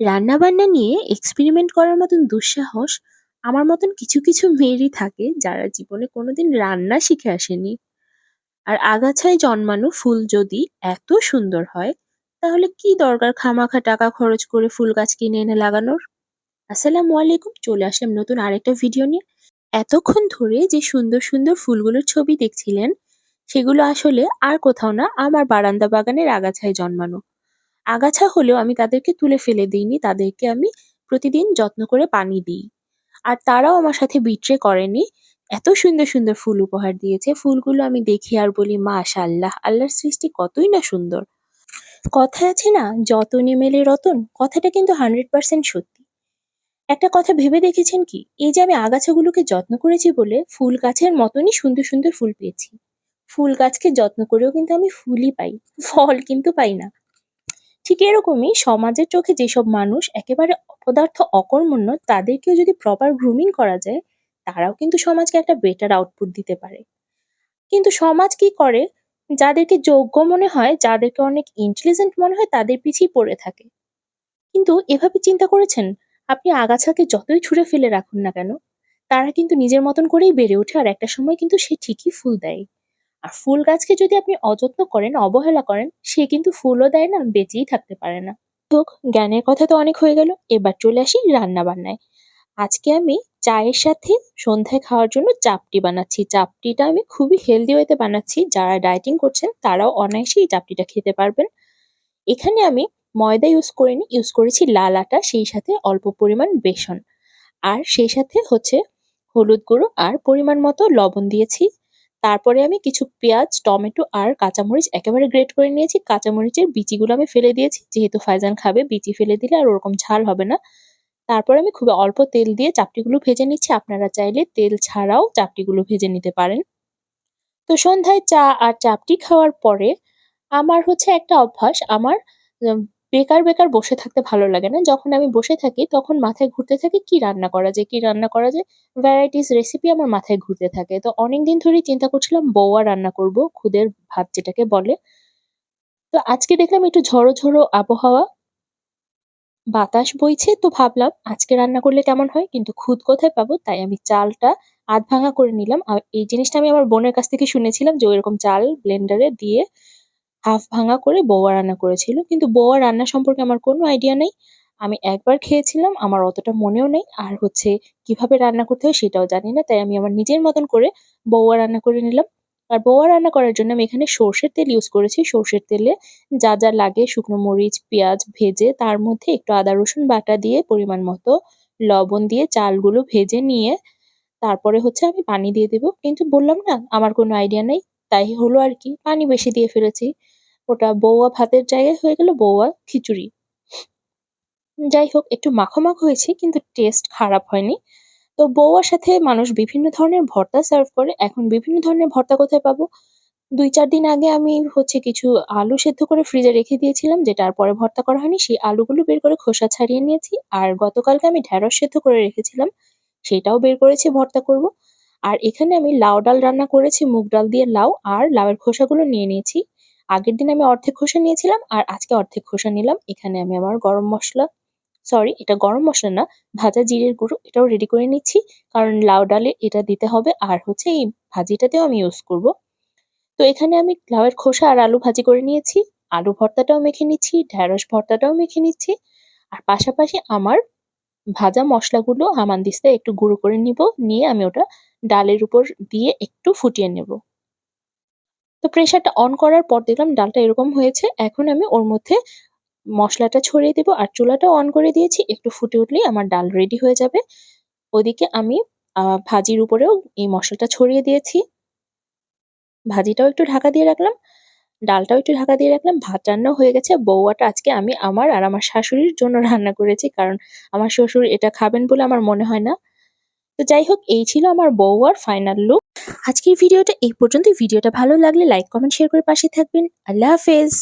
রান্নাবান্না নিয়ে এক্সপেরিমেন্ট করার মতন দুঃসাহস আমার মতন কিছু কিছু মেয়েরই থাকে যারা জীবনে কোনোদিন রান্না শিখে আসেনি। আর আগাছায় জন্মানো ফুল যদি এত সুন্দর হয়, তাহলে কি দরকার খামাখা টাকা খরচ করে ফুল গাছ কিনে এনে লাগানোর? আসসালামু আলাইকুম, চলে আসলাম নতুন আরেকটা ভিডিও নিয়ে। এতক্ষণ ধরে যে সুন্দর সুন্দর ফুলগুলোর ছবি দেখছিলেন, সেগুলো আসলে আর কোথাও না আমার বারান্দা বাগানের আগাছায় জন্মানো। আগাছা হলেও আমি তাদেরকে তুলে ফেলে দিইনি, তাদেরকে আমি প্রতিদিন যত্ন করে পানি দিই। আর তারাও আমার সাথে বিট্রে করেনি। এত সুন্দর সুন্দর ফুল উপহার দিয়েছে। ফুলগুলো আমি দেখি আর বলি, মাশাআল্লাহ, আল্লাহর সৃষ্টি কতই না সুন্দর। কথা আছে না যতনে মেলে রতন, কথাটা কিন্তু হান্ড্রেড পার্সেন্ট সত্যি। একটা কথা ভেবে দেখেছেন কি? এই যে আমি আগাছাগুলোকে যত্ন করেছি বলে ফুল গাছের মতনই সুন্দর সুন্দর ফুল পেয়েছি। ফুল গাছকে যত্ন করেও কিন্তু আমি ফুলই পাই, ফল কিন্তু পাই না। ঠিক এরকমই সমাজের চোখে যেসব মানুষ একেবারে অপদার্থ, অকর্মণ্য, তাদেরকেও যদি প্রপার গ্রুমিং করা যায়, তারাও কিন্তু সমাজকে একটা বেটার আউটপুট দিতে পারে। কিন্তু সমাজ কি করে? যাদেরকে যোগ্য মনে হয়, যাদেরকে অনেক ইন্টেলিজেন্ট মনে হয়, তাদের পিছিয়ে পড়ে থাকে। কিন্তু এভাবে চিন্তা করেছেন? আপনি আগাছাকে যতই ছুঁড়ে ফেলে রাখুন না কেন, তারা কিন্তু নিজের মতন করেই বেড়ে ওঠে, আর একটা সময় কিন্তু সে ঠিকই ফুল দেয়। আর ফুল গাছকে যদি আপনি অযত্ন করেন, অবহেলা করেন, সে কিন্তু ফুলও দেয় না, বেঁচেই থাকতে পারে না। হোক, জ্ঞানের কথা তো অনেক হয়ে গেল, এবার চলে আসি রান্না বান্নায় আজকে আমি চায়ের সাথে সন্ধ্যায় খাওয়ার জন্য চাপটি বানাচ্ছি। চাপটিটা আমি খুবই হেলদি ওয়েতে বানাচ্ছি। যারা ডায়েটিং করছেন, তারাও অনায়াসে এই চাপটিটা খেতে পারবেন। এখানে আমি ময়দা ইউজ করিনি ইউজ করেছি লাল আটা, সেই সাথে অল্প পরিমাণ বেসন। আর সেই সাথে হচ্ছে হলুদ গুঁড়ো আর পরিমাণ মতো লবণ দিয়েছি। তারপরে আমি কিছু পেঁয়াজ, টমেটো আর কাঁচামরিচ একেবারে গ্রেট করে নিয়েছি। কাঁচামরিচের বিচিগুলো আমি ফেলে দিয়েছি। যেহেতু ফাইজান খাবে, বিচি ফেলে দিলে আর ওরকম ঝাল হবে না। তারপরে আমি খুব অল্প তেল দিয়ে চাপটিগুলো ভেজে নিচ্ছি। আপনারা চাইলে তেল ছাড়াও চাপটিগুলো ভেজে নিতে পারেন। তো সন্ধ্যায় চা আর চাপটি খাওয়ার পরে আমার হচ্ছে একটা অভ্যাস। আমার বেকার বেকার বসে থাকতে ভালো লাগে না। যখন আমি বসে থাকি, তখন মাথায় ঘুরতে থাকে কি রান্না করা যায়, কি রান্না করা যায়। ভ্যারাইটিস রেসিপি আমার মাথায় ঘুরতে থাকে। তো অনেকদিন ধরেই চিন্তা করছিলাম বৌয়া রান্না করব, খুদের ভাত যেটাকে বলে। তো আজকে দেখলাম একটু ঝড়ো ঝড়ো আবহাওয়া। বাতাস বইছে, তো ভাবলাম আজকে রান্না করলে কেমন হয়? কিন্তু খুদ কোথায় পাবো? তাই আমি চালটা আধ ভাঙা করে নিলাম। আর এই জিনিসটা আমি আমার বোনের কাছ থেকে শুনেছিলাম যে ওইরকম চাল ব্লেন্ডারে দিয়ে হাফ ভাঙা করে বৌয়া রান্না করেছিল। কিন্তু বৌয়া রান্না সম্পর্কে আমার কোনো আইডিয়া নেই। আমি একবার খেয়েছিলাম, আমার অতটা মনেও নেই। আর হচ্ছে কীভাবে রান্না করতে হয় সেটাও জানি না, তাই আমি আমার নিজের মতন করে বৌয়া রান্না করে নিলাম। আর বৌয়া রান্না করার জন্য আমি এখানে সর্ষের তেল ইউজ করেছি। সর্ষের তেলে যা যা লাগে, শুকনো মরিচ, পেঁয়াজ ভেজে তার মধ্যে একটু আদা, রসুন বাটা দিয়ে পরিমাণ মতো লবণ দিয়ে চালগুলো ভেজে নিয়ে তারপরে হচ্ছে আমি পানি দিয়ে দেবো। কিন্তু বললাম না, আমার কোনো আইডিয়া নেই। তাই হলো আর কি, পানি বেশি দিয়ে ফেলেছি। ওটা বৌয়া ভাতের জায়গায় হয়ে গেল বৌয়া খিচুড়ি। যাই হোক একটু মাখো মাখো হয়েছে, কিন্তু টেস্ট খারাপ হয়নি। তো বৌয়ার সাথে মানুষ বিভিন্ন ধরনের ভর্তা সার্ভ করে। এখন বিভিন্ন ধরনের ভর্তা কোথায় পাবো? দুই চার দিন আগে আমি হচ্ছে কিছু আলু সেদ্ধ করে ফ্রিজে রেখে দিয়েছিলাম, যেটা আর পরে ভর্তা করা হয়নি। সেই আলুগুলো বের করে খোসা ছাড়িয়ে নিয়েছি। আর গতকালকে আমি ঢ্যাঁড়স সেদ্ধ করে রেখেছিলাম, সেটাও বের করেছি ভর্তা করব। আর এখানে আমি লাউ ডাল রান্না করেছি, মুগ ডাল দিয়ে লাউ, আর লাউয়ের খোসাগুলো নিয়ে নিয়েছি। আগের দিন আমি অর্ধেক খোসা নিয়েছিলাম আর আজকে অর্ধেক খোসা নিলাম। এখানে আমি আমার গরম মশলা সরি এটা গরম মশলা না, ভাজা জিরের গুঁড়ো, এটাও রেডি করে নিচ্ছি। কারণ লাউ ডালে এটা দিতে হবে আর হচ্ছে এই ভাজিটাতেও আমি ইউজ করব। তো এখানে আমি লাউয়ের খোসা আর আলু ভাজি করে নিয়েছি। আলু ভর্তাটাও মেখে নিচ্ছি, ঢ্যাঁড়স ভর্তাটাও মেখে নিচ্ছি। আর পাশাপাশি আমার ভাজা মশলাগুলো হামানদিস্তায় একটু গুঁড়ো করে নিব, নিয়ে আমি ওটা ডালের উপর দিয়ে একটু ফুটিয়ে নেব। তো প্রেশারটা অন করার পর দেখলাম ডালটা এরকম হয়েছে। এখন আমি ওর মধ্যে মশলাটা ছড়িয়ে দেবো আর চুলাটাও অন করে দিয়েছি। একটু ফুটে উঠলেই আমার ডাল রেডি হয়ে যাবে। ওদিকে আমি ভাজির উপরেও এই মশলাটা ছড়িয়ে দিয়েছি। ভাজিটাও একটু ঢাকা দিয়ে রাখলাম। ডালটাও একটু ঢাকা দিয়ে রাখলাম। ভাত রান্না হয়ে গেছে। বৌয়াটা আজকে আমি আমার আর আমার শাশুড়ির জন্য রান্না করেছি। কারণ আমার শ্বশুর এটা খাবেন বলে আমার মনে হয় না। তো যাই হোক, এই ছিল আমার বউ আর ফাইনাল লুক আজকের ভিডিওটা এই পর্যন্ত ভিডিওটা ভালো লাগলে লাইক কমেন্ট শেয়ার করে পাশে থাকবেন। আল্লাহ হাফেজ।